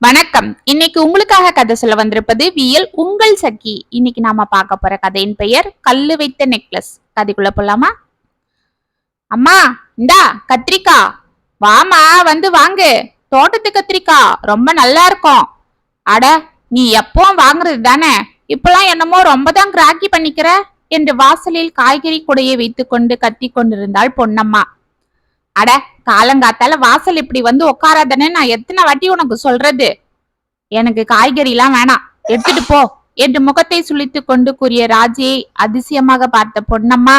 வணக்கம். இன்னைக்கு உங்களுக்காக கதை சொல்ல வந்திருப்பது வியல் உங்கள் சக்கி. இன்னைக்கு நாம பார்க்க போற கதையின் பெயர் கல்லு வைத்த நெக்லஸ். கதைக்குள்ள போலாமா? அம்மா இந்தா கத்திரிக்கா. வாமா வந்து வாங்கு. தோட்டத்து கத்திரிக்காய் ரொம்ப நல்லா இருக்கும். அட நீ எப்பவும் வாங்குறது தானே? இப்பெல்லாம் என்னமோ ரொம்ப தான் கிராக்கி பண்ணிக்கிற. என்று வாசலில் காய்கறி குடையை வைத்துக்கொண்டு கத்தி கொண்டிருந்தாள் பொன்னம்மா. அட காலங்காத்தால வாசல் இப்படி வந்து உட்காராதன்னு நான் எத்தனை வாட்டி உனக்கு சொல்றது? எனக்கு காய்கறி எல்லாம் வேணாம். எடுத்துட்டு போ. என்று முகத்தை சுழித்து கொண்டு கூறிய ராஜியை அதிசயமாக பார்த்த பொன்னம்மா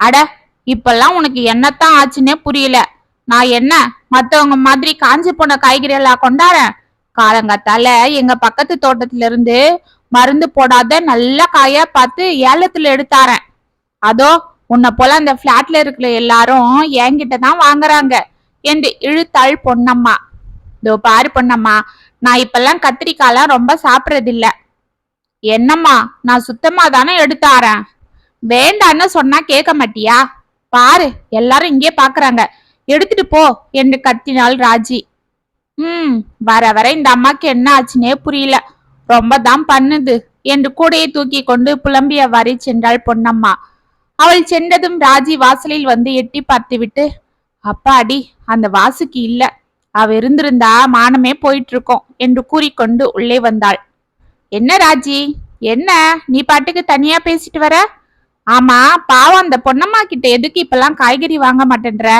அட இப்பெல்லாம் உனக்கு என்னத்தான் ஆச்சுன்னே புரியல. நான் என்ன மத்தவங்க மாதிரி காஞ்சி போன காய்கறியெல்லாம் கொண்டாரேன் காலங்காத்தால எங்க பக்கத்து தோட்டத்துல இருந்து மருந்து போடாத நல்ல காயா பார்த்து ஏலத்துல எடுத்தாரேன் அதோ உன்னை போல அந்த பிளாட்ல இருக்கிற எல்லாரும் என்கிட்ட தான் வாங்குறாங்க. என்று இழுத்தாள் பொன்னம்மா. இதோ பாரு பொன்னம்மா நான் இப்பெல்லாம் கத்திரிக்காய்லாம் ரொம்ப சாப்பிட்றதில்ல. என்னம்மா நான் சுத்தமா தானே எடுத்தாரேன் வேண்டான்னு சொன்னா கேட்க மாட்டியா? பாரு எல்லாரும் இங்கே பாக்குறாங்க. எடுத்துட்டு போ என்று கத்தினாள் ராஜி. ம் வர வர இந்த அம்மாக்கு என்ன ஆச்சுன்னே புரியல. ரொம்ப தான் பண்ணுது என்று கூடையை தூக்கி கொண்டு புலம்பியவாறே சென்றாள் பொன்னம்மா. அவள் சென்றதும் ராஜி வாசலில் வந்து எட்டி பார்த்துவிட்டு அப்பாடி அந்த வாசுக்கு இல்ல. அவ இருந்திருந்தா மானமே போயிட்டு இருக்கோம் என்று கூறிக்கொண்டு உள்ளே வந்தாள். என்ன ராஜி? என்ன? நீ பாட்டுக்கு தனியா பேசிட்டு வர? ஆமா பாவம் அந்த பொன்னம்மா கிட்ட எதுக்கு இப்பெல்லாம் காய்கறி வாங்க மாட்டேன்ற?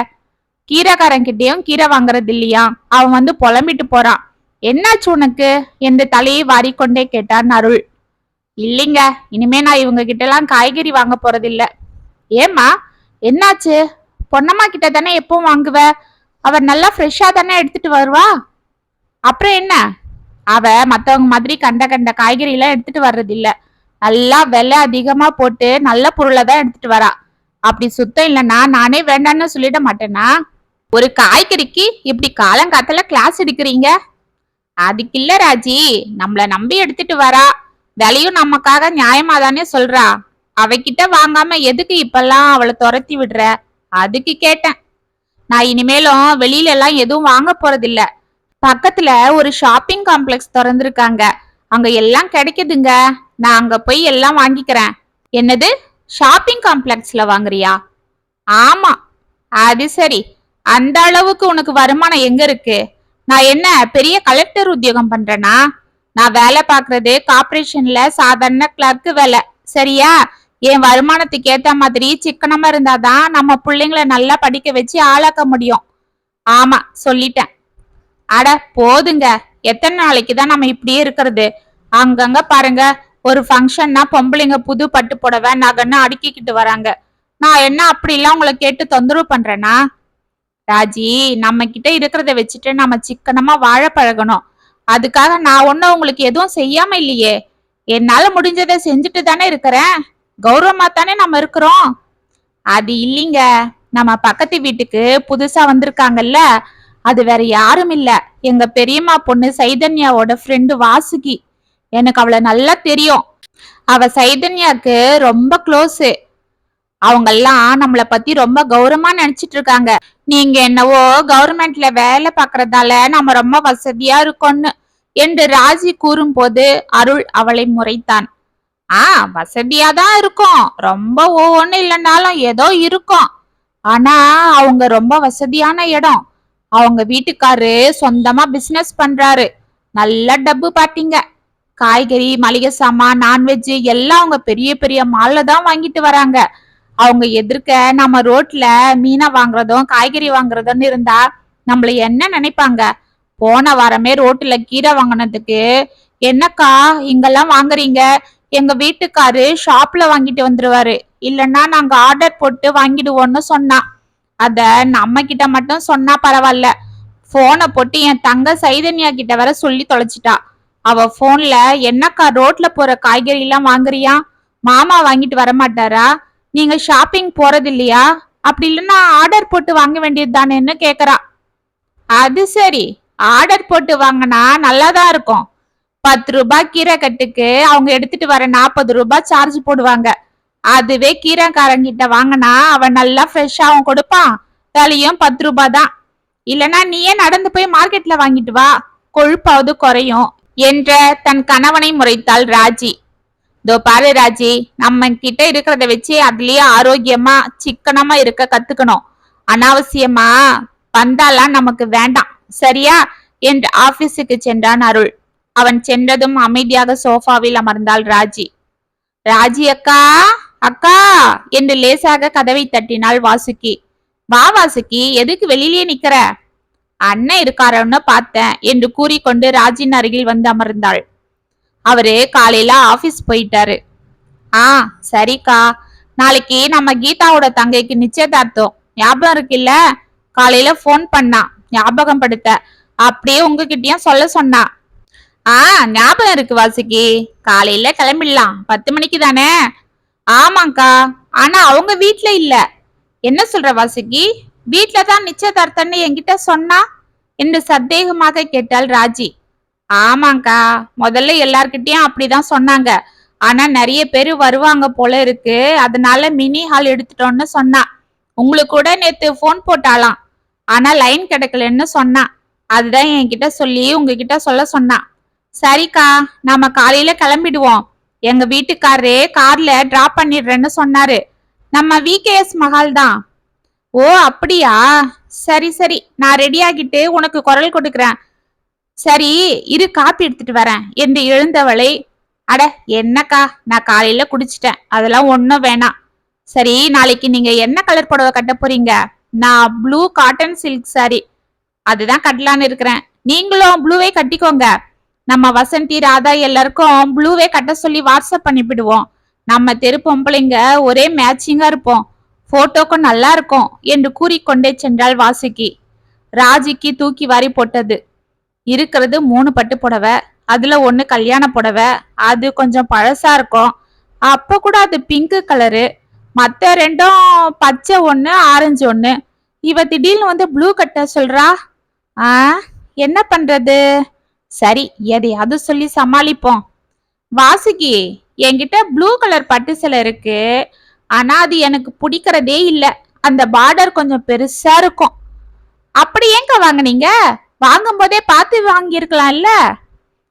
கீரைக்காரன் கிட்டேயும் கீரை வாங்குறது இல்லையா? அவன் வந்து புலம்பிட்டு போறான். என்னாச்சு உனக்கு? என்று தலையை வாரிக்கொண்டே கேட்டான் அருள். இல்லைங்க இனிமே நான் இவங்க கிட்ட எல்லாம் காய்கறி வாங்க போறதில்ல. ஏம்மா என்னாச்சு? பொன்னம்மா கிட்ட தானே எப்பவும் வாங்குவ? அவர் நல்லா ஃப்ரெஷ்ஷா தானே எடுத்துட்டு வருவா? அப்புறம் என்ன? அவ மத்தவங்க மாதிரி கண்ட கண்ட காய்கறி எல்லாம் எடுத்துட்டு வர்றது இல்ல நல்லா விலை அதிகமா போட்டு நல்ல பொருளை தான் எடுத்துட்டு வரா. அப்படி சுத்தம் இல்லைன்னா நானே வேண்டான்னு சொல்லிட மாட்டேனா? ஒரு காய்கறிக்கு இப்படி காலங்காத்தால கிளாஸ் எடுக்கிறீங்க? அதுக்கு இல்ல ராஜி நம்மள நம்பி எடுத்துட்டு வரா. விலையும் நமக்காக நியாயமா தானே சொல்றா. அவகிட்ட வாங்காம எதுக்கு இப்பெல்லாம் அவளை துரத்தி விடுற? அதுக்கு கேட்டேன். நான் இனிமேலும் வெளியில எல்லாம் எதுவும் வாங்க போறதில்ல. பக்கத்துல ஒரு ஷாப்பிங் காம்ப்ளெக்ஸ் திறந்திருக்காங்க. அங்க எல்லாம் கிடைக்குதுங்க. நான் அங்க போய் எல்லாம் வாங்கிக்கிறேன். என்னது? ஷாப்பிங் காம்ப்ளெக்ஸ்ல வாங்குறியா? ஆமா. அது சரி. அந்த அளவுக்கு உனக்கு வருமானம் எங்க இருக்கு? நான் என்ன பெரிய கலெக்டர் உத்தியோகம் பண்றேனா? நான் வேலை பாக்குறது கார்பரேஷன்ல சாதாரண கிளர்க்கு வேலை. சரியா? என் வருமானத்துக்கு ஏத்த மாதிரி சிக்கனமா இருந்தாதான் நம்ம பிள்ளைங்கள நல்லா படிக்க வச்சு ஆளாக்க முடியும். ஆமா சொல்லிட்டேன். அட போதுங்க. எத்தனை நாளைக்கு தான் நம்ம இப்படியே இருக்கிறது? அங்கங்க பாருங்க ஒரு ஃபங்க்ஷன்னா பொம்பளைங்க புது பட்டு புடவை நகைன்னு அடுக்கிக்கிட்டு வராங்க. நான் என்ன அப்படிலாம் உங்களை கேட்டு தொந்தரவு பண்றேனா? ராஜி நம்ம கிட்ட இருக்கிறத வச்சுட்டு நம்ம சிக்கனமா வாழ பழகணும். அதுக்காக நான் ஒன்னும் உங்களுக்கு எதுவும் செய்யாம இல்லையே. என்னால முடிஞ்சதை செஞ்சுட்டு தானே இருக்கிறேன். கௌரவமா தானே நம்ம இருக்கிறோம்? அது இல்லைங்க. நம்ம பக்கத்து வீட்டுக்கு புதுசா வந்திருக்காங்கல்ல அது வேற யாரும் இல்ல. எங்க பெரியம்மா பொண்ணு சைதன்யாவோட ஃப்ரெண்டு வாசுகி. எனக்கு அவளை நல்லா தெரியும். அவ சைதன்யாக்கு ரொம்ப க்ளோஸு அவங்கெல்லாம் நம்மளை பத்தி ரொம்ப கௌரவமா நினைச்சிட்டு இருக்காங்க. நீங்க என்னவோ கவர்மெண்ட்ல வேலை பாக்குறதால நம்ம ரொம்ப வசதியா இருக்கோம்னு என்று ராஜி கூறும்போது அருள் அவளை முறைத்தான். ஆ வசதியா தான் இருக்கும். ரொம்ப ஒவ்வொன்னு இல்லைனாலும் ஏதோ இருக்கும். ஆனா அவங்க ரொம்ப வசதியான இடம். அவங்க வீட்டுக்காரு சொந்தமா பிசினஸ் பண்றாரு. நல்ல டப்பு பாத்தீங்க. காய்கறி மளிகை சாமான் நான்வெஜ் எல்லாம் அவங்க பெரிய பெரிய மால்ல தான் வாங்கிட்டு வராங்க. அவங்க எதிர்க்க நம்ம ரோட்ல மீனை வாங்குறதும் காய்கறி வாங்குறதும் இருந்தா நம்மள என்ன நினைப்பாங்க? போன வாரமே ரோட்டுல கீரை வாங்கினதுக்கு என்னக்கா இங்கெல்லாம் வாங்குறீங்க? எங்க வீட்டுக்காரு ஷாப்ல வாங்கிட்டு வந்துருவாரு. இல்லைன்னா நாங்க ஆர்டர் போட்டு வாங்கிடுவோம்னு சொன்னா. அத நம்ம கிட்ட மட்டும் சொன்னா பரவாயில்ல போனை போட்டு என் தங்க சைதன்யா கிட்ட வர சொல்லி தொலைச்சிட்டா. அவ போன்ல என்னக்கா ரோட்ல போற காய்கறி எல்லாம் வாங்குறியா? மாமா வாங்கிட்டு வர மாட்டாரா நீங்க ஷாப்பிங் போறது இல்லையா அப்படி இல்லைன்னா ஆர்டர் போட்டு வாங்க வேண்டியது தானேன்னு கேக்குறா. அது சரி. ஆர்டர் போட்டு வாங்கினா நல்லாதான் இருக்கும். பத்து ரூபாய் கீரை கட்டுக்கு அவங்க எடுத்துட்டு வர நாற்பது ரூபாய் சார்ஜ் போடுவாங்க. அதுவே கீரைக்காரங்கிட்ட வாங்கினா அவன் நல்லா ஃப்ரெஷ்ஷாகவும் கொடுப்பான். விலையும் பத்து ரூபாய் தான். இல்லனா நீயே நடந்து போய் மார்க்கெட்ல வாங்கிட்டு வா. கொழுப்பாவது குறையும் என்ற தன் கணவனை முறைத்தாள் ராஜி. இதோ பாரு ராஜி நம்ம கிட்ட இருக்கிறத வச்சு அதுலயே ஆரோக்கியமா சிக்கனமா இருக்க கத்துக்கணும். அனாவசியமா பந்தாலாம் நமக்கு வேண்டாம். சரியா? என்று ஆபீஸுக்கு சென்றான் அருள். அவன் சென்றதும் அமைதியாக சோஃபாவில் அமர்ந்தாள் ராஜி. ராஜி அக்கா அக்கா என்று லேசாக கதவை தட்டினாள் வாசுகி. வா வாசுகி எதுக்கு வெளியிலே நிக்கிற? அண்ணன் இருக்காரன்னு பார்த்தேன் என்று கூறிக்கொண்டு ராஜின் அருகில் வந்து அமர்ந்தாள். அவரு காலையில ஆபீஸ் போயிட்டாரு. ஆ சரிக்கா. நாளைக்கு நம்ம கீதாவோட தங்கைக்கு நிச்சயதார்த்தம். ஞாபகம் இருக்குல்ல? காலையில ஃபோன் பண்ணா ஞாபகம் படுத்த. அப்படியே உங்ககிட்டயும் சொல்ல சொன்னா. ஆ ஞாபகம் இருக்கு வாசுகி. காலையில கிளம்பிடலாம். பத்து மணிக்கு தானே? ஆமாங்கா. ஆனா அவங்க வீட்ல இல்ல. என்ன சொல்ற வாசுகி? வீட்ல தான் நிச்சயதார்த்தன்னு என்கிட்ட சொன்னா? என்று சந்தேகமாக கேட்டாள் ராஜி. ஆமாங்கா. முதல்ல எல்லார்கிட்டயும் அப்படிதான் சொன்னாங்க. ஆனா நிறைய பேர் வருவாங்க போல இருக்கு. அதனால மினி ஹால் எடுத்துட்டோம்னு சொன்னா. உங்களுக்கு கூட நேத்து ஃபோன் போட்டாலாம் ஆனா லைன் கிடைக்கலன்னு சொன்னா. அதுதான் என்கிட்ட சொல்லி உங்ககிட்ட சொல்ல சொன்னா. சரிக்கா நாம காலையில கிளம்பிடுவோம். எங்க வீட்டுக்காரரே கார்ல டிராப் பண்ணிடுறேன்னு சொன்னாரு. நம்ம விகேஎஸ் மஹால் தான். ஓ அப்படியா? சரி சரி நான் ரெடி ஆகிட்டு உனக்கு குரல் கொடுக்குறேன். சரி இரு காப்பி எடுத்துட்டு வரேன் என்று எழுந்தவளை அட என்னக்கா நான் காலையில குடிச்சிட்டேன் அதெல்லாம் ஒன்றும் வேணாம். சரி நாளைக்கு நீங்க என்ன கலர் புடவை கட்ட போறீங்க? நான் ப்ளூ காட்டன் சில்க் சாரி அதுதான் கட்டலான்னு இருக்கிறேன். நீங்களும் ப்ளூவே கட்டிக்கோங்க. நம்ம வசந்தி ராதா எல்லாருக்கும் ப்ளூவே கட்ட சொல்லி வாட்ஸ்அப் பண்ணிவிடுவோம் நம்ம தெரு பொம்பளைங்க ஒரே மேட்சிங்கா இருப்போம். போட்டோக்கும் நல்லா இருக்கும் என்று கூறிக்கொண்டே சென்றாள் வாசுகி. ராஜிக்கு தூக்கி வாரி போட்டது. இருக்கிறது மூணு பட்டு புடவை அதுல ஒன்று கல்யாண புடவை அது கொஞ்சம் பழசா இருக்கும். அப்ப கூட அது பிங்க் கலரு மத்த ரெண்டும் பச்சை ஒண்ணு ஆரஞ்சு ஒன்று இவ திடீர்னு வந்து ப்ளூ கட்ட சொல்றா? ஆ? என்ன பண்றது? சரி எதையாவது சொல்லி சமாளிப்போம். வாசுகி என்கிட்ட ப்ளூ கலர் பட்டு சிலை இருக்கு. ஆனா அது எனக்கு பிடிக்கிறதே இல்லை. அந்த பார்டர் கொஞ்சம் பெருசா இருக்கும். அப்படி ஏங்க வாங்கினீங்க? வாங்கும் போதே பார்த்து வாங்கியிருக்கலாம்ல?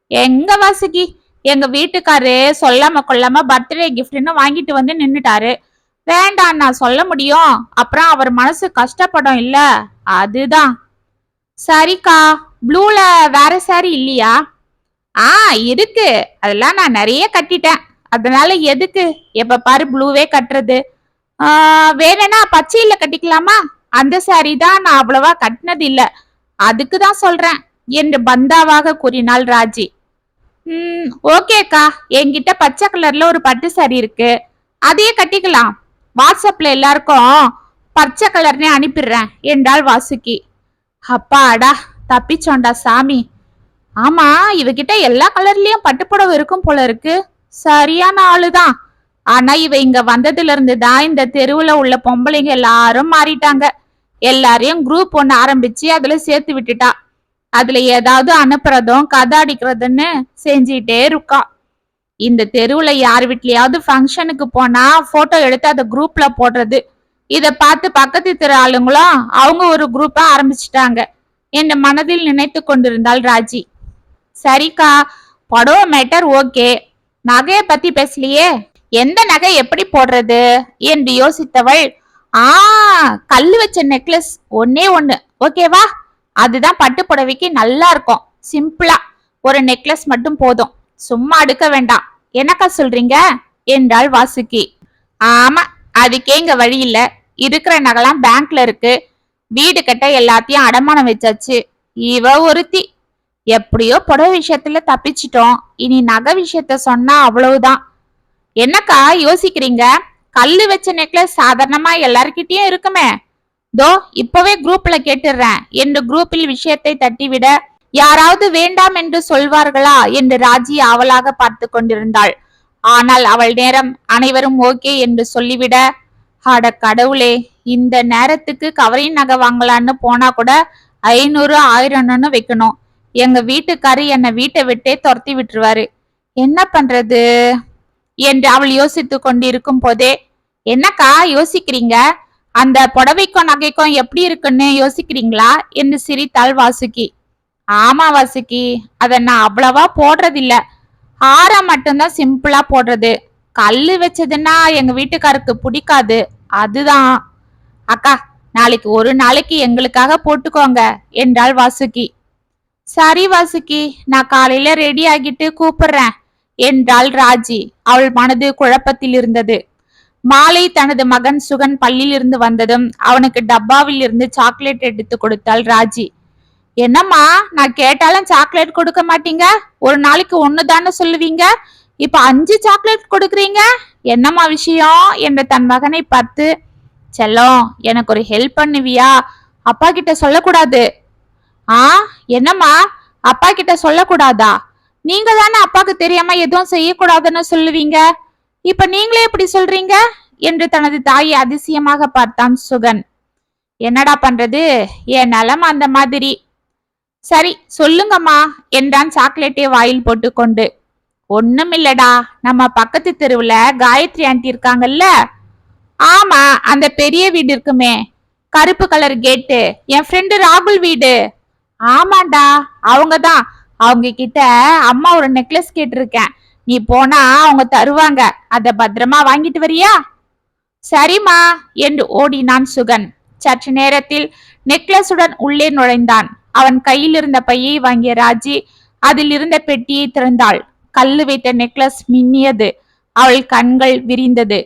எங்க வாசுகி? எங்க வீட்டுக்காரு சொல்லாம கொள்ளாம பர்த்டே கிஃப்ட்னு வாங்கிட்டு வந்து நின்னுட்டாரு. வேண்டாம் நான் சொல்ல முடியும். அப்புறம் அவர் மனசு கஷ்டப்படும் இல்ல. அதுதான். சரிக்கா. ப்ளூல வேற சாரி இல்லையா? ஆ இருக்கு. அதெல்லாம் நான் நிறைய கட்டிட்டேன். அதனால எதுக்கு? எப்ப பாரு ப்ளூவே கட்டுறது. ஆ, வேணும்னா பச்சையில கட்டிக்கலாமா? அந்த சாரி தான் நான் அவ்வளவா கட்டினது இல்ல அதுக்கு தான் சொல்றேன். என்று பந்தாவாக கூறினாள் ராஜி. ம் ஓகேக்கா என்கிட்ட பச்சை கலர்ல ஒரு பட்டு சாரி இருக்கு. அதையே கட்டிக்கலாம். வாட்ஸ்அப்ல எல்லாருக்கும் பச்சை கலர்னே அனுப்பிடுறேன் என்றாள் வாசுகி. அப்பாடா. தப்பிச்சோண்டா சாமி. ஆமா இவகிட்ட எல்லா கலர்லயும் பட்டுப்புடவை இருக்கும் போல இருக்கு. சரியான ஆளுதான். ஆனா இவ இங்க வந்ததுல இருந்து தான் இந்த தெருவுல உள்ள பொம்பளைங்க எல்லாரும் மாறிட்டாங்க. எல்லாரையும் குரூப் ஒண்ணு ஆரம்பிச்சு அதுல சேர்த்து விட்டுட்டா. அதுல ஏதாவது அனுப்புறதும் கதை அடிக்கிறதுன்னு செஞ்சிட்டே இருக்கா. இந்த தெருவுல யார் வீட்லயாவது ஃபங்க்ஷனுக்கு போனா போட்டோ எடுத்து அதை குரூப்ல போடுறது. இத பார்த்து பக்கத்து தெரு ஆளுங்களும் அவங்க ஒரு குரூப்பா ஆரம்பிச்சிட்டாங்க. என்று மனதில் நினைத்து கொண்டிருந்தாள் ராஜி. சரிக்கா புடவை மேட்டர் ஓகே நகையை பத்தி பேசலையே? எந்த நகை எப்படி போடுறது? என்று யோசித்தவள் ஆ கல் வச்ச நெக்லஸ் ஒன்னே ஒண்ணு. ஓகேவா அதுதான் பட்டு புடவைக்கு நல்லா இருக்கும். சிம்பிளா ஒரு நெக்லஸ் மட்டும் போதும். சும்மா அடுக்க வேண்டாம். என்னக்கா சொல்றீங்க? என்றாள் வாசுகி. ஆமா அதுக்கே இங்க வழி இல்ல. இருக்கிற நகைலாம் பேங்க்ல இருக்கு. வீடு கட்ட எல்லாத்தையும் அடமானம் வச்சாச்சு. இவ ஒருத்தி. எப்படியோ புடவை விஷயத்துல தப்பிச்சிட்டோம். இனி நகை விஷயத்த சொன்னா அவ்வளவுதான். என்னக்கா யோசிக்கிறீங்க? கல்லு வச்ச நெக்லஸ் சாதாரணமா எல்லார்கிட்டயும் இருக்குமே. தோ இப்பவே குரூப்ல கேட்டுடுறேன் என்று குரூப்பில் விஷயத்தை தட்டிவிட யாராவது வேண்டாம் என்று சொல்வார்களா என்று ராஜி ஆவலாக பார்த்து கொண்டிருந்தாள். ஆனால் அவள் நேரம் அனைவரும் ஓகே என்று சொல்லிவிட அட கடவுளே இந்த நேரத்துக்கு கவரிங் நகை வாங்கலான்னு போனா கூட ஐநூறு ஆயிரம்னு வைக்கணும். எங்க வீட்டுக்காரு என்னை வீட்டை விட்டே துரத்தி விட்டுருவாரு. என்ன பண்றது? என்று அவள் யோசித்து கொண்டிருக்கும் போதே என்னக்கா யோசிக்கிறீங்க? அந்த புடவைக்கும் நகைக்கும் எப்படி இருக்குன்னு யோசிக்கிறீங்களா? என்று சிரித்தாள் வாசுகி. ஆமா வாசுகி அதை நான் அவ்வளவா போடுறதில்ல. ஹாரம் மட்டும்தான் சிம்பிளா போடுறது. கல் வச்சதுன்னா எங்க வீட்டுக்காருக்கு பிடிக்காது. அதுதான். அக்கா நாளைக்கு ஒரு நாளைக்கு எங்களுக்காக போட்டுக்கோங்க என்றாள் வாசுகி. சரி வாசுகி நான் காலையில ரெடி ஆகிட்டு கூப்பிடுறேன் என்றாள் ராஜி. அவள் மனது குழப்பத்தில் இருந்தது. மாலை தனது மகன் சுகன் பள்ளியிலிருந்து வந்ததும் அவனுக்கு டப்பாவில் இருந்து சாக்லேட் எடுத்து கொடுத்தாள் ராஜி. என்னம்மா நான் கேட்டாலும் சாக்லேட் கொடுக்க மாட்டீங்க? ஒரு நாளைக்கு ஒன்னு தானே சொல்லுவீங்க? இப்ப அஞ்சு சாக்லேட் கொடுக்குறீங்க? என்னம்மா விஷயம்? என்று தன் மகனை பார்த்து செல்லம் எனக்கு ஒரு ஹெல்ப் பண்ணுவியா? அப்பா கிட்ட சொல்லக்கூடாது. ஆ என்னம்மா? அப்பா கிட்ட சொல்லக்கூடாதா? நீங்க தானே அப்பாக்கு தெரியாம எதுவும் செய்யக்கூடாதுன்னு சொல்லுவீங்க? இப்ப நீங்களே இப்படி சொல்றீங்க? என்று தனது தாயை அதிசயமாக பார்த்தான் சுகன். என்னடா பண்றது? என் நலம் அந்த மாதிரி. சரி சொல்லுங்கம்மா என்றான் சாக்லேட்டை வாயில் போட்டுக்கொண்டு. ஒண்ணுமில்லடா நம்ம பக்கத்து தெருவுல காயத்ரி ஆண்டி இருக்காங்கல்ல ஆமா அந்த பெரிய வீடு இருக்குமே. கருப்பு கலர் கேட்டு என் ஃப்ரெண்டு ராகுல் வீடு. ஆமாண்டா அவங்க தான் அவங்க கிட்ட அம்மா ஒரு நெக்லஸ் கேட்டிருக்கேன். நீ போனா அவங்க தருவாங்க. அத பத்திரமா வாங்கிட்டு வரியா? சரிம்மா என்று ஓடினான் சுகன். சற்று நேரத்தில் நெக்லஸுடன் உள்ளே நுழைந்தான். அவன் கையில் இருந்த பையை வாங்கிய ராஜி அதில் இருந்த பெட்டியை திறந்தாள். கல்லு வைத்த நெக்லஸ் மின்னியது. அவள் கண்கள் விரிந்தது.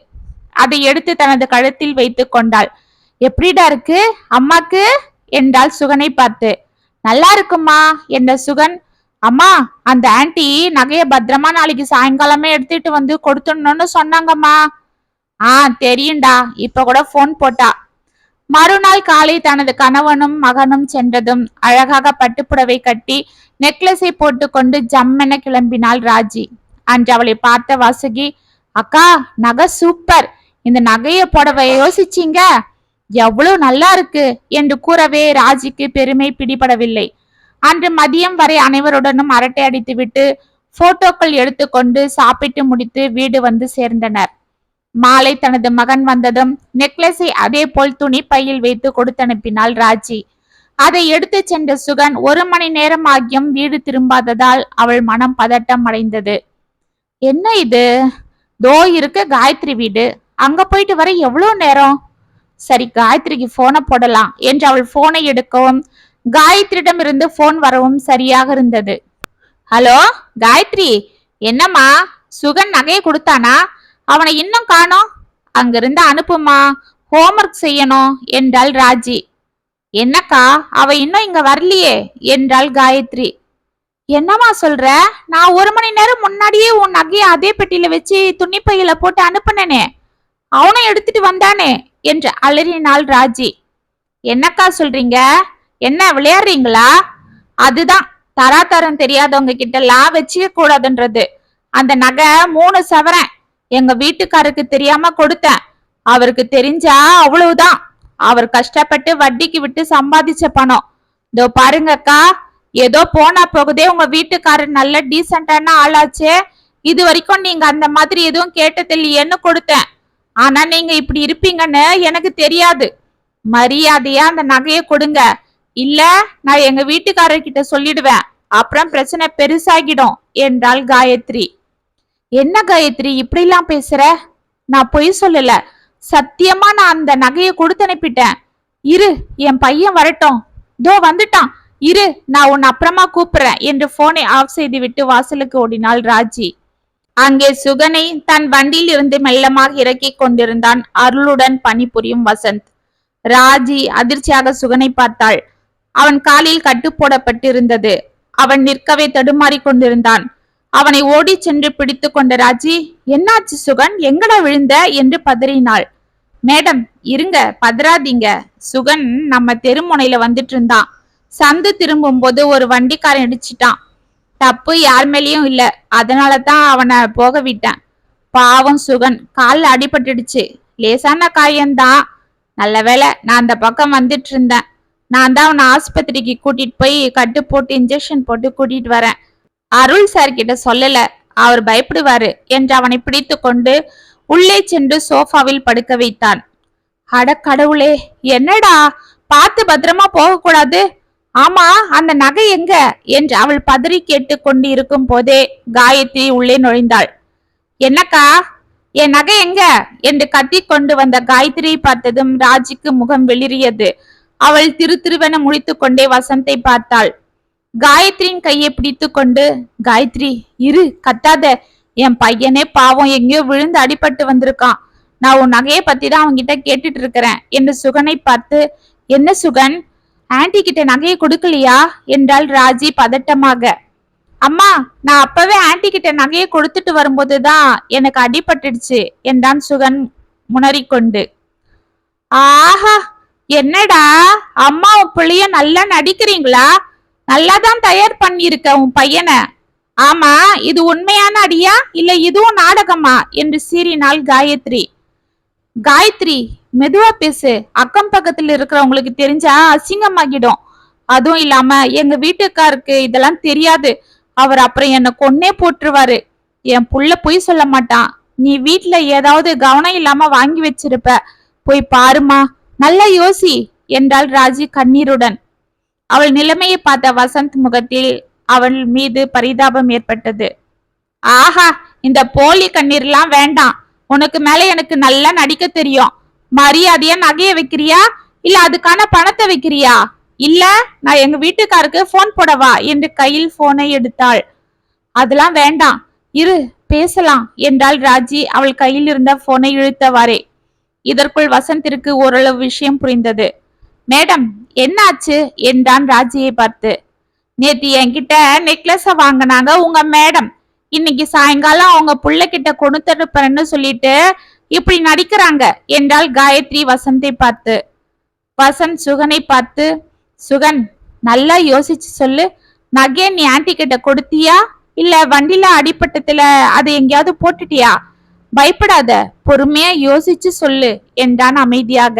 அதை எடுத்து தனது கழுத்தில் வைத்து கொண்டாள். எப்படிடா இருக்கு? அம்மாக்கு? என்றாள் சுகனை பார்த்து. நல்லா இருக்குமா? என்ற சுகன் அம்மா அந்த ஆன்ட்டி நகைய பத்திரமா நாளைக்கு சாயங்காலமே எடுத்துட்டு வந்து கொடுத்துடணும்னு சொன்னாங்கம்மா. ஆ தெரியும்டா. இப்ப கூட போன் போட்டா. மறுநாள் காலை தனது கணவனும் மகனும் சென்றதும் அழகாக பட்டுப்புடவை கட்டி நெக்லஸை போட்டுக்கொண்டு ஜம்மென கிளம்பினாள் ராஜி. அன்று அவளை பார்த்த வாசுகி அக்கா நகை சூப்பர் இந்த நகைய புடவை யோசிச்சீங்க? எவ்வளவு நல்லா இருக்கு என்று கூறவே ராஜிக்கு பெருமை பிடிபடவில்லை. அன்று மதியம் வரை அனைவருடனும் அரட்டை அடித்துவிட்டு போட்டோக்கள் எடுத்துக்கொண்டு சாப்பிட்டு முடித்து வீடு வந்து சேர்ந்தனர். மாலை தனது மகன் வந்ததும் நெக்லஸை அதே போல் துணி பையில் வைத்து கொடுத்தனுப்பினாள் ராஜி. அதை எடுத்து சென்ற சுகன் ஒரு மணி நேரம் ஆகியும் வீடு திரும்பாததால் அவள் மனம் பதட்டம் அடைந்தது. என்ன இது? தோ இருக்க காயத்ரி வீடு. அங்க போயிட்டு வர எவ்வளவு நேரம்? சரி காயத்ரிக்கு போனை போடலாம் என்று அவள் போனை எடுக்கவும் காயத்ரியிடம் இருந்து போன் வரவும் சரியாக இருந்தது. ஹலோ காயத்ரி என்னம்மா? சுகன் நகையை கொடுத்தானா? அவனை இன்னும் காணோம். அங்கிருந்து அனுப்புமா? ஹோம்ஒர்க் செய்யணும் என்றாள் ராஜி. என்னக்கா அவ இன்னும் இங்க வரலையே என்றாள் காயத்ரி. என்னம்மா சொல்ற? நான் ஒரு மணி நேரம் முன்னாடியே உன் நகையை அதே பெட்டியில வச்சு துணிப்பையில போட்டு அனுப்புனனே. அவனும் எடுத்துட்டு வந்தானே என்று அலறினாள் ராஜி. என்னக்கா சொல்றீங்க? என்ன விளையாடுறீங்களா? அதுதான். தராதரம் தெரியாதவங்க கிட்ட எல்லாம் வச்சுக்க கூடாதுன்றது. அந்த நகை மூணு சவரன். எங்க வீட்டுக்காருக்கு தெரியாம கொடுத்தேன். அவருக்கு தெரிஞ்சா அவ்வளவுதான். அவர் கஷ்டப்பட்டு வட்டிக்கு விட்டு சம்பாதிச்ச பணம். இதோ பாருங்கக்கா ஏதோ போனா போகுதே உங்க வீட்டுக்காரர் நல்ல டீசென்டான ஆளாச்சே. இது வரைக்கும் நீங்க அந்த மாதிரி எதுவும் கேட்டதில்லையேன்னு கொடுத்தேன். ஆனா நீங்க இப்படி இருப்பீங்கன்னு எனக்கு தெரியாது. மரியாதையா அந்த நகையை கொடுங்க. இல்ல நான் எங்க வீட்டுக்காரர்கிட்ட சொல்லிடுவேன். அப்புறம் பிரச்சனை பெருசாகிடும் என்றாள் காயத்ரி. என்ன காயத்ரி இப்படிலாம் பேசுற? நான் பொய் சொல்லல. சத்தியமா நான் அந்த நகையை கொடுத்து அனுப்பிட்டேன். இரு என் பையன் வரட்டும். தோ வந்துட்டான். இரு நான் உன்னை அப்புறமா கூப்பிடுறேன் என்று போனை ஆஃப் செய்து விட்டு வாசலுக்கு ஓடினாள் ராஜி. அங்கே சுகனை தன் வண்டியில் இருந்து மெல்லமாக இறக்கி கொண்டிருந்தான். அருளுடன் பணிபுரியும் வசந்த். ராஜி அதிர்ச்சியாக சுகனை பார்த்தாள். அவன் காலில் கட்டு போடப்பட்டிருந்தது. அவன் நிற்கவே தடுமாறி கொண்டிருந்தான். அவனை ஓடி சென்று பிடித்து கொண்ட ராஜி என்னாச்சு சுகன்? எங்கடா விழுந்த? என்று பதறினாள். மேடம் இருங்க பதறாதீங்க. சுகன் நம்ம தெருமுனையில வந்துட்டு இருந்தான். சந்து திரும்பும் போது ஒரு வண்டிக்காரன் இடிச்சிட்டான். தப்பு யார் மேலேயும் இல்ல. அதனால தான் அவனை போக விட்டேன். பாவம் சுகன். கால் அடிபட்டுடுச்சு. லேசான காயம்தான். நல்ல வேளை நான் அந்த பக்கம் வந்துட்டு இருந்தேன் நான் தான் அவனை ஆஸ்பத்திரிக்கு கூட்டிட்டு போய் கட்டு போட்டு இன்ஜெக்ஷன் போட்டு கூட்டிட்டு வரேன். அருள் சார் கிட்ட சொல்லல. அவர் பயப்படுவாரு என்று அவனை பிடித்து கொண்டு உள்ளே சென்று சோஃபாவில் படுக்க வைத்தான். அட கடவுளே என்னடா? பார்த்து பத்திரமா போக கூடாது ஆமா அந்த நகை எங்க? என்று அவள் பதறி கேட்டு கொண்டு இருக்கும் போதே காயத்ரி உள்ளே நுழைந்தாள். என்னக்கா என் நகை எங்க? என்று கத்தி கொண்டு வந்த காயத்ரியை பார்த்ததும் ராஜிக்கு முகம் வெளிரியது அவள் திரு திருவென முடித்து கொண்டே வசந்தை பார்த்தாள். காயத்ரியின் கையை பிடித்து கொண்டு காயத்ரி இரு கத்தாத. என் பையனே பாவம் எங்கேயோ விழுந்து அடிபட்டு வந்திருக்கான். நான் உன் நகையை பத்தி தான் அவங்கிட்ட கேட்டுட்டு இருக்கிறேன் என்று சுகனை பார்த்து என்ன சுகன்? ஆன்டி கிட்ட நகையை கொடுக்கலையா? என்றாள் ராஜி பதட்டமாக. அம்மா நான் அப்பவே ஆன்டி கிட்ட நகையை கொடுத்துட்டு வரும்போதுதான் எனக்கு அடிபட்டுடுச்சு என்றான் சுகன் முனறிக்கொண்டு. ஆஹா என்னடா? அம்மா உன் பிள்ளைய நல்லா நடிக்கிறீங்களா? நல்லா தான் தயார் பண்ணியிருக்க உன் பையனை. ஆமா இது உண்மையான அடியா இல்ல இதுவும் நாடகமா? என்று சீறினாள் காயத்ரி. காயத்ரி மெதுவா பேசு. அக்கம் பக்கத்துல இருக்கிறவங்களுக்கு தெரிஞ்சா அசிங்கமாகிடும். அதுவும் இல்லாம எங்க வீட்டுக்காருக்கு இதெல்லாம் தெரியாது. அவர் அப்புறம் என்ன கொன்னே போட்டுருவாரு. என் புள்ள பொய் சொல்ல மாட்டான். நீ வீட்டுல ஏதாவது கவனம் இல்லாம வாங்கி வச்சிருப்ப. போய் பாருமா நல்லா யோசி என்றாள் ராஜி கண்ணீருடன். அவள் நிலைமையை பார்த்த வசந்த் முகத்தில் அவள் மீது பரிதாபம் ஏற்பட்டது. ஆஹா இந்த போலி கண்ணீர்லாம் வேண்டாம். உனக்கு மேல எனக்கு நல்லா நடிக்க தெரியும். மரியாதையா நகைய வைக்கிறியா? இல்ல அதுக்கான பணத்தை வைக்கிறியா? இல்ல நான் எங்க வீட்டுக்காருக்கு போன் போடவா? என்று கையில் போனை எடுத்தாள். அதெல்லாம் வேண்டாம். இரு பேசலாம் என்றாள் ராஜி. அவள் கையில் இருந்த போனை இழுத்தவாறே. இதற்குள் வசந்திற்கு ஓரளவு விஷயம் புரிந்தது. மேடம் என்னாச்சு? என்றான் ராஜியை பார்த்து. நேத்து என்கிட்ட நெக்லஸ வாங்கினாங்க உங்க மேடம். இன்னைக்கு சாயங்காலம் அவங்க புள்ள கிட்ட கொடுத்துருப்பேன்னு சொல்லிட்டு இப்படி நடிக்கிறாங்க என்றால் காயத்ரி வசந்தை பார்த்து வசந்த் சுகனை பார்த்து சுகன் நல்லா யோசிச்சு சொல்லு. நகை நீ ஆன்டி கிட்ட கொடுத்தியா? இல்ல வண்டில அடிப்பட்டத்துல அது எங்கேயாவது போட்டுட்டியா? பயப்படாத பொறுமையா யோசிச்சு சொல்லு என்றான் அமைதியாக.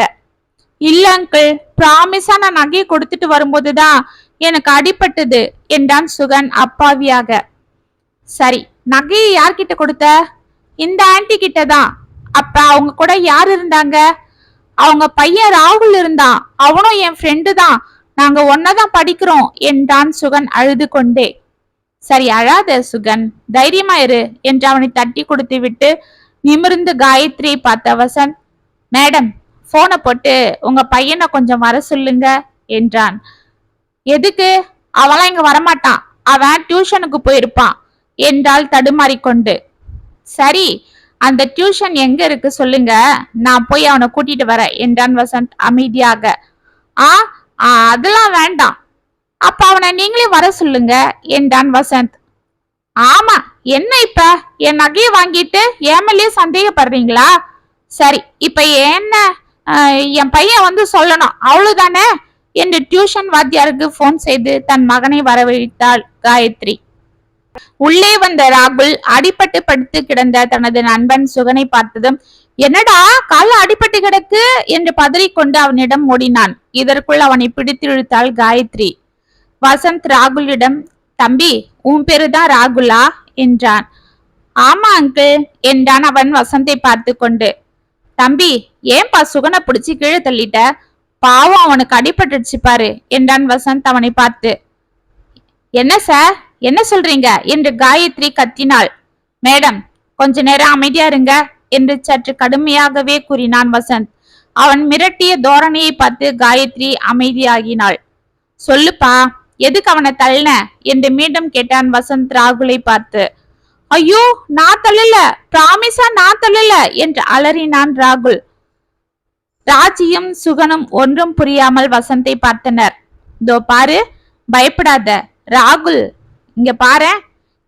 இல்ல அங்கிள் ப்ராமிஸா நான் நகையை கொடுத்துட்டு வரும்போதுதான் எனக்கு அடிபட்டது என்றான் சுகன் அப்பாவியாக. சரி நகையை யார்கிட்ட கொடுத்த? இந்த ஆன்டி கிட்ட தான். அப்ப அவங்க கூட யார் இருந்தாங்க? அவங்க பையன் ராகுல் இருந்தான். அவனும் என் ஃப்ரெண்டு தான். நாங்க ஒன்னதான் படிக்கிறோம் என்றான் சுகன் அழுது கொண்டே. சரி அழாத சுகன். தைரியமா இரு என்று அவனை தட்டி கொடுத்து விட்டு நிமிர்ந்து காயத்ரியை பார்த்த வசந்த் மேடம் போனை போட்டு உங்க பையனை கொஞ்சம் வர சொல்லுங்க என்றான். எதுக்கு? அவன்லாம் இங்க வரமாட்டான். அவன் டியூஷனுக்கு போயிருப்பான் என்றால் தடுமாறிக்கொண்டு. சரி அந்த டியூஷன் எங்க இருக்கு சொல்லுங்க. நான் போய் அவனை கூட்டிட்டு வரேன். என்றான் வசந்த் அமைதியாக. ஆ ஆ, அதெல்லாம் வேண்டாம். அப்ப அவனை நீங்களே வர சொல்லுங்க என்றான் வசந்த். ஆமா என்ன இப்ப? என் நகையை வாங்கிட்டு ஏமலே சந்தேகப்படுறீங்களா? சரி இப்ப என்ன? என் பையன் வந்து சொல்லணும். அவ்வளவுதானே? என்று டியூஷன் வாத்தியாருக்கு போன் செய்து தன் மகனை வரவழைத்தாள் காயத்ரி. உள்ளே வந்த ராகுல் அடிபட்டு படுத்து கிடந்த தனது நண்பன் சுகனை பார்த்ததும் என்னடா கால அடிபட்டு கிடக்கு? என்று பதறிக்கொண்டு அவனிடம் ஓடினான். இதற்குள் அவனை பிடித்து இழுத்தாள் காயத்ரி. வசந்த் ராகுலிடம் தம்பி உன் பேரு தான் ராகுலா? என்றான். ஆமா அங்கிள் என்றான் அவன் வசந்தை பார்த்து கொண்டு தம்பி ஏன்பா சுகனை பிடிச்சி கீழே தள்ளிட்ட? பாவம் அவனுக்கு அடிபட்டுடுச்சு பாரு என்றான் வசந்த் அவனை பார்த்து. என்ன சார்? என்ன சொல்றீங்க? என்று காயத்ரி கத்தினாள். மேடம் கொஞ்ச நேரம் அமைதியா இருங்க என்று சற்று கடுமையாகவே கூறினான் வசந்த். அவன் மிரட்டிய தோரணையை பார்த்து காயத்ரி அமைதியாகினாள். சொல்லுப்பா எதுக்கு அவனை தள்ளின? என்று மீண்டும் கேட்டான் வசந்த் ராகுலை பார்த்து. ஐயோ நான் தள்ளல பிராமிசா நான் தள்ளல என்று அலறினான் ராகுல். ராஜியும் சுகனும் ஒன்றும் புரியாமல் வசந்தை பார்த்தனர். இதோ பாரு பயப்படாத ராகுல் இங்க பாரு.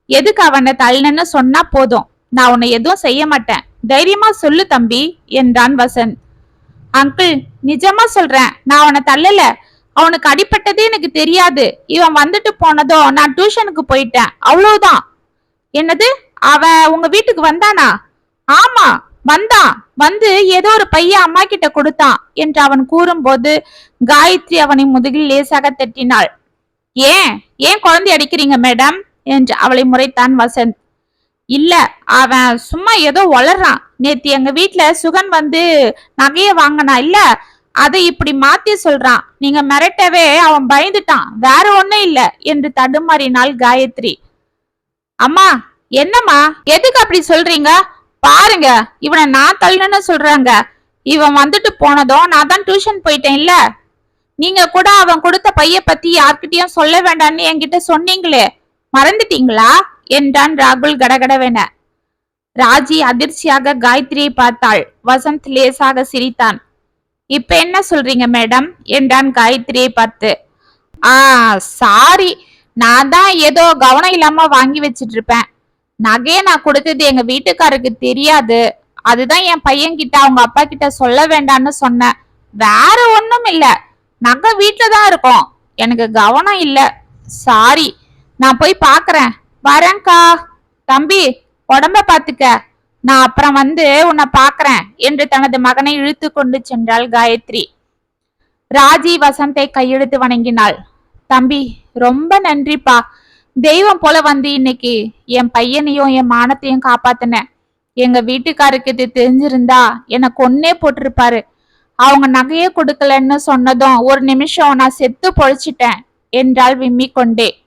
எதுக்கு அவனை தள்ளினன்னு சொன்னா போதும். நான் உன்னை எதுவும் செய்ய மாட்டேன். தைரியமா சொல்லு தம்பி என்றான் வசந்த். அங்கிள் நிஜமா சொல்றேன். நான் அவனை தள்ளல. அவனுக்கு அடிப்பட்டதே எனக்கு தெரியாது. இவன் வந்துட்டு போனதோ நான் டியூஷனுக்கு போயிட்டேன். அவ்வளவுதான். என்னது? அவன் உங்க வீட்டுக்கு வந்தானா? ஆமா வந்தான். வந்து ஏதோ ஒரு பையன் அம்மா கிட்ட கொடுத்தான் என்று அவன் கூறும்போது காயத்ரி அவனை முதுகில் லேசாக தட்டினாள். ஏன்? ஏன் குழந்தை அடிக்கிறீங்க மேடம் என்று அவளை முறைத்தான் வசந்த். இல்ல அவன் சும்மா ஏதோ வளர்றான். நேத்து எங்க வீட்டுல சுகன் வந்து நகைய வாங்கினா இல்ல அதை இப்படி மாத்தி சொல்றான். நீங்க மிரட்டவே அவன் பயந்துட்டான். வேற ஒண்ணும் இல்ல என்று தடுமாறினாள் காயத்ரி. அம்மா என்னம்மா? எதுக்கு அப்படி சொல்றீங்க? பாருங்க இவனை நான் தள்ளணும்னு சொல்றாங்க. இவன் வந்துட்டு போனதும் நான் தான் டியூஷன் போயிட்டேன் இல்ல நீங்க கூட அவன் கொடுத்த பைய பத்தி யார்கிட்டயும் சொல்ல வேண்டாம்னு என்கிட்ட சொன்னீங்களே மறந்துட்டீங்களா? என்றான் ராகுல் கடகடவென. ராஜி அதிர்ச்சியாக காயத்ரியை பார்த்தாள். வசந்த் லேசாக சிரித்தான். இப்ப என்ன சொல்றீங்க மேடம்? என்றான் காயத்ரியை பார்த்து. ஆ சாரி. நான் தான் ஏதோ கவனம் இல்லாம வாங்கி வச்சிட்டு இருப்பேன் நகையை நான் கொடுத்தது எங்க வீட்டுக்காருக்கு தெரியாது. அதுதான் என் பையன் கிட்ட அவங்க அப்பா கிட்ட சொல்ல வேண்டாம்னு சொன்னேன். வேற ஒண்ணும் இல்லை. நகை வீட்டுல தான் இருக்கும். எனக்கு கவனம் இல்ல. சாரி நான் போய் பாக்குறேன். வரேன்க்கா. தம்பி உடம்ப பாத்துக்க. நான் அப்புறம் வந்து உன்னை பாக்குறேன் என்று தனது மகனை இழுத்து கொண்டு சென்றாள் காயத்ரி. ராஜி வசந்தை கையெழுத்து வணங்கினாள். தம்பி ரொம்ப நன்றிப்பா. தெய்வம் போல வந்து இன்னைக்கு என் பையனையும் என் மானத்தையும் காப்பாத்தின. எங்க வீட்டுக்காருக்கு இது தெரிஞ்சிருந்தா என்னை கொன்னே போட்டிருப்பாரு. அவங்க நகையே கொடுக்கலன்னு சொன்னதும் ஒரு நிமிஷம் நான் செத்து பொழைச்சிட்டேன் என்றாள் விம்மி கொண்டே.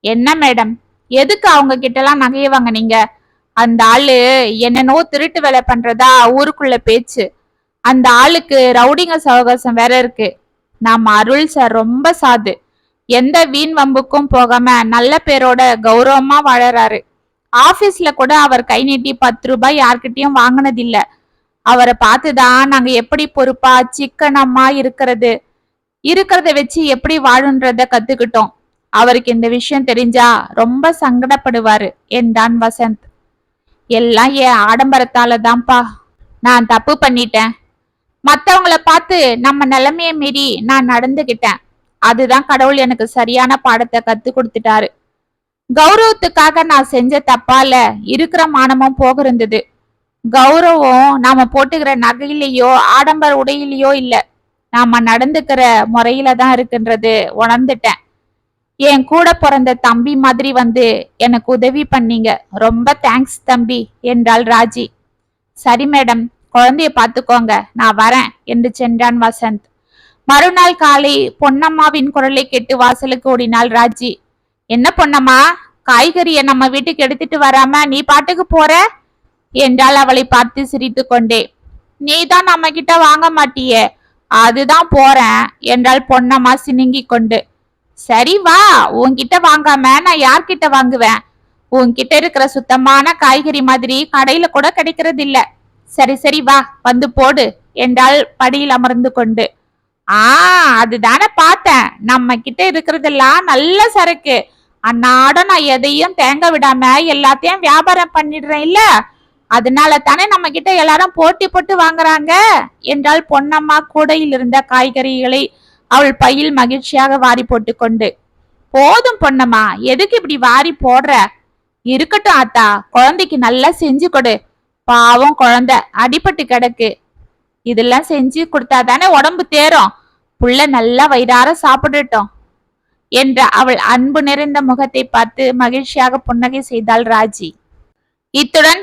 என்ன மேடம்? எதுக்கு அவங்க கிட்டலாம் நகையை வாங்குனீங்க? அந்த ஆளு என்னென்னோ திருட்டு வேலை பண்றதா ஊருக்குள்ள பேச்சு. அந்த ஆளுக்கு ரவுடிங்க சவகாசம் வேற இருக்கு. நாம் அருள் சார் ரொம்ப சாது. எந்த வீண் வம்புக்கும் போகாம நல்ல பேரோட கௌரவமா வாழறாரு. ஆபீஸ்ல கூட அவர் கை நீட்டி பத்து ரூபாய் யார்கிட்டயும் வாங்கினதில்லை. அவரை பார்த்துதான் நாங்க எப்படி பொறுப்பா சிக்கனமா இருக்கிறது இருக்கிறத வச்சு எப்படி வாழுன்றத கத்துக்கிட்டோம். அவருக்கு இந்த விஷயம் தெரிஞ்சா ரொம்ப சங்கடப்படுவாரு என்றான் வசந்த். எல்லாம் என் ஆடம்பரத்தால தான்ப்பா நான் தப்பு பண்ணிட்டேன். மத்தவங்கள பார்த்து நம்ம நிலைமையை மீறி நான் நடந்துகிட்டேன். அதுதான் கடவுள் எனக்கு சரியான பாடத்தை கத்து கொடுத்துட்டாரு. கௌரவத்துக்காக நான் செஞ்ச தப்பால இருக்கிற மானமும் போக இருந்தது. கௌரவம் நாம போட்டுக்கிற நகையிலேயோ ஆடம்பர உடையிலேயோ இல்ல. நாம நடந்துக்கிற முறையில தான் இருக்குன்றது. உணர்ந்துட்டேன். என் கூட பிறந்த தம்பி மாதிரி வந்து எனக்கு உதவி பண்ணீங்க. ரொம்ப தேங்க்ஸ் தம்பி என்றாள் ராஜி. சரி மேடம் குழந்தைய பார்த்துக்கோங்க. நான் வரேன் என்று சென்றான் வசந்த். மறுநாள் காலை பொன்னம்மாவின் குரலை கேட்டு வாசலுக்கு ஓடினாள் ராஜி. என்ன பொன்னம்மா? காய்கறியை நம்ம வீட்டுக்கு எடுத்துட்டு வராம நீ பாட்டுக்கு போற? என்றால் அவளை பார்த்து சிரித்து கொண்டே நீ தான் நம்ம கிட்ட வாங்க மாட்டியே. அதுதான் போறேன் என்றாள் பொன்னம்மா சினுங்கி கொண்டு சரி வா உன்கிட்ட வாங்காம நான் யார்கிட்ட வாங்குவேன்? உன்கிட்ட இருக்கிற சுத்தமான காய்கறி மாதிரி கடையில கூட கிடைக்கிறது இல்ல சரி சரி வா வந்து போடு என்றால் படியில் அமர்ந்து கொண்டு. ஆ அதுதானே பார்த்தேன். நம்ம கிட்ட இருக்கிறதெல்லாம் நல்ல சரக்கு. அன்னாடம் நான் எதையும் தேங்க விடாம எல்லாத்தையும் வியாபாரம் பண்ணிடுறேன் இல்ல அதனால தானே நம்ம கிட்ட எல்லாரும் போட்டி போட்டு வாங்குறாங்க? என்றால் பொன்னம்மா கூடையில் இருந்த காய்கறிகளை அவள் பையில் மகிழ்ச்சியாக வாரி போட்டுக்கொண்டு. போதும் பொன்னம்மா எதுக்கு இப்படி வாரி போடுற? இருக்கட்டும் ஆத்தா குழந்தைக்கு நல்லா செஞ்சு கொடு. பாவம் குழந்தை அடிபட்டு கிடக்கு. இதெல்லாம் செஞ்சு கொடுத்தா தானே உடம்பு தேரும். புள்ள நல்லா வயிறார சாப்பிடட்டும் என்ற அவள் அன்பு நிறைந்த முகத்தை பார்த்து மகிழ்ச்சியாக புன்னகை செய்தாள் ராஜி. இத்துடன்